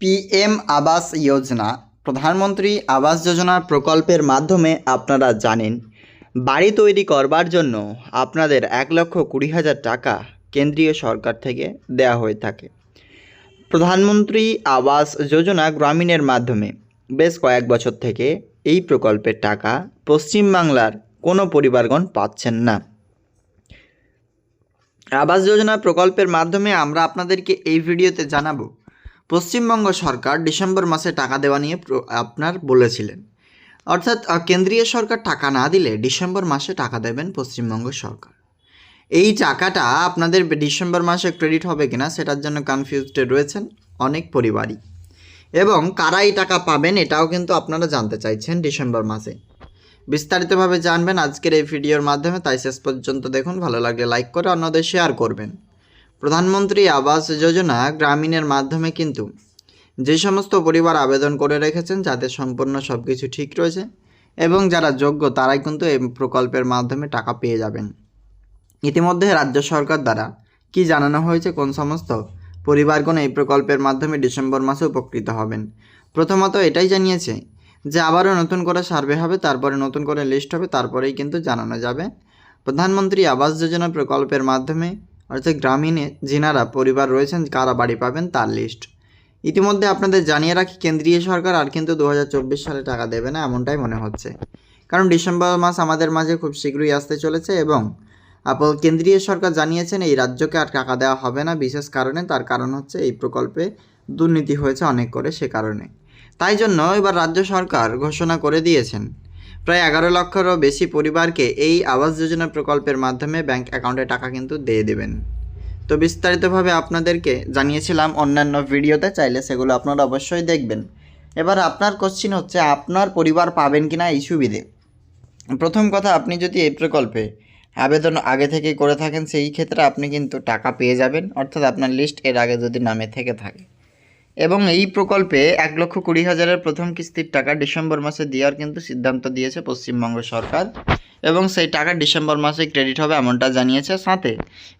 PM Awas Yojana, প্রধানমন্ত্রী আবাস যোজনা প্রকল্পের মাধ্যমে আপনারা জানেন, বাড়ি তৈরি করবার জন্য আপনাদের এক লক্ষ কুড়ি হাজার টাকা কেন্দ্রীয় সরকার থেকে দেওয়া হয়ে থাকে। প্রধানমন্ত্রী আবাস যোজনা গ্রামীণের মাধ্যমে বেশ কয়েক বছর থেকে এই প্রকল্পের টাকা পশ্চিমবাংলার কোনো পরিবারগণ পাচ্ছেন না। আবাস যোজনা প্রকল্পের মাধ্যমে আমরা আপনাদেরকে এই ভিডিওতে জানাব পশ্চিমবঙ্গ সরকার ডিসেম্বর মাসে টাকা দেওয়া নিয়ে আপনার বলেছিলেন। অর্থাৎ কেন্দ্রীয় সরকার টাকা না দিলে ডিসেম্বর মাসে টাকা দেবেন পশ্চিমবঙ্গ সরকার। এই টাকাটা আপনাদের ডিসেম্বর মাসে ক্রেডিট হবে কিনা সেটার জন্য কনফিউজড রয়েছেন অনেক পরিবারই। এবং কারা এই টাকা পাবেন এটাও কিন্তু আপনারা জানতে চাইছেন ডিসেম্বর মাসে। বিস্তারিতভাবে জানবেন আজকের এই ভিডিওর মাধ্যমে, তাই শেষ পর্যন্ত দেখুন, ভালো লাগলে লাইক করে অন্যদের শেয়ার করবেন। প্রধানমন্ত্রী আবাস যোজনা গ্রামীণের মাধ্যমে কিন্তু যে সমস্ত পরিবার আবেদন করে রেখেছেন, যাদের সম্পূর্ণ সব কিছু ঠিক রয়েছে এবং যারা যোগ্য, তারাই কিন্তু এই প্রকল্পের মাধ্যমে টাকা পেয়ে যাবেন। ইতিমধ্যে রাজ্য সরকার দ্বারা কি জানানো হয়েছে, কোন সমস্ত পরিবারগণ এই প্রকল্পের মাধ্যমে ডিসেম্বর মাসে উপকৃত হবেন? প্রথমত এটাই জানিয়েছে যে আবারও নতুন করে সার্ভে হবে, তারপরে নতুন করে লিস্ট হবে, তারপরেই কিন্তু জানানো যাবে। প্রধানমন্ত্রী আবাস যোজনা প্রকল্পের মাধ্যমে অর্থাৎ গ্রামীণে যিনারা পরিবার রয়েছেন, কারা বাড়ি পাবেন তার লিস্ট ইতিমধ্যে আপনাদের জানিয়ে রাখি, কেন্দ্রীয় সরকার আর কিন্তু দু হাজার চব্বিশ সালে টাকা দেবে না, এমনটাই মনে হচ্ছে। কারণ ডিসেম্বর মাস আমাদের মাঝে খুব শীঘ্রই আসতে চলেছে এবং আপ- কেন্দ্রীয় সরকার জানিয়েছেন এই রাজ্যকে আর টাকা দেওয়া হবে না, বিশেষ কারণে তার কারণ হচ্ছে এই প্রকল্পে দুর্নীতি হয়েছে অনেক করে সে কারণে। তাই জন্য এবার রাজ্য সরকার ঘোষণা করে দিয়েছেন প্রায় এগারো লক্ষেরও বেশি পরিবারকে এই আবাস যোজনা প্রকল্পের মাধ্যমে ব্যাংক অ্যাকাউন্টে টাকা কিন্তু দিয়ে দেবেন। তো বিস্তারিতভাবে আপনাদেরকে জানিয়েছিলাম অন্যান্য ভিডিওতে, চাইলে সেগুলো আপনারা অবশ্যই দেখবেন। এবার আপনার কোশ্চিন হচ্ছে, আপনার পরিবার পাবেন কিনা এই সুবিধে? প্রথম কথা, আপনি যদি এই প্রকল্পে আবেদন আগে থেকে করে থাকেন, সেই ক্ষেত্রে আপনি কিন্তু টাকা পেয়ে যাবেন। অর্থাৎ আপনার লিস্ট এর আগে যদি নামে থেকে থাকে। এবং এই প্রকল্পে এক লক্ষ কুড়ি হাজারের প্রথম কিস্তির টাকা ডিসেম্বর মাসে দেওয়ার কিন্তু সিদ্ধান্ত দিয়েছে পশ্চিমবঙ্গ সরকার এবং সেই টাকা ডিসেম্বর মাসে ক্রেডিট হবে এমনটা জানিয়েছে সাথে।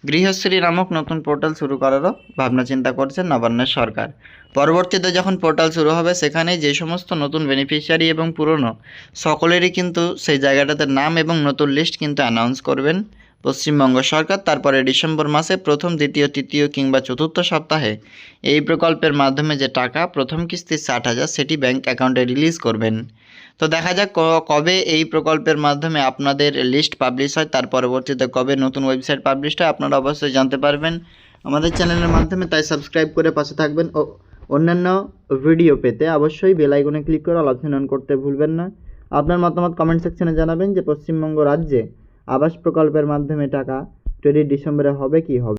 গৃহশ্রী নামক নতুন পোর্টাল শুরু করারও ভাবনা চিন্তা করছে নবান্নের সরকার। পরবর্তীতে যখন পোর্টাল শুরু হবে সেখানে যে সমস্ত নতুন বেনিফিশিয়ারি এবং পুরনো, সকলেরই কিন্তু সেই জায়গাটাতে নাম এবং নতুন লিস্ট কিন্তু অ্যানাউন্স করবেন। পশ্চিমবঙ্গ সরকার তারপরে ডিসেম্বর মাসে প্রথম, দ্বিতীয়, তৃতীয় কিংবা চতুর্থ সপ্তাহে এই প্রকল্পের মাধ্যমে যে টাকা প্রথম কিস্তির ষাট হাজার সেটি ব্যাংক অ্যাকাউন্টে রিলিজ করবেন। তো দেখা যাক কবে এই প্রকল্পের মাধ্যমে আপনাদের লিস্ট পাবলিশ হয়, তার পরবর্তীতে কবে নতুন ওয়েবসাইট পাবলিশ হয় আপনারা অবশ্যই জানতে পারবেন। আমাদের চ্যানেলের মাধ্যমে তাই সাবস্ক্রাইব করে পাশে থাকবেন ও অন্যান্য ভিডিও পেতে অবশ্যই বেল আইকনে ক্লিক করে অল অপশন অন করতে ভুলবেন না। আপনার মতামত কমেন্ট সেকশনে জানাবেন যে পশ্চিমবঙ্গ রাজ্যে আবাস প্রকল্পের মাধ্যমে টাকা ক্রেডিট ডিসেম্বরে হবে কি? হবে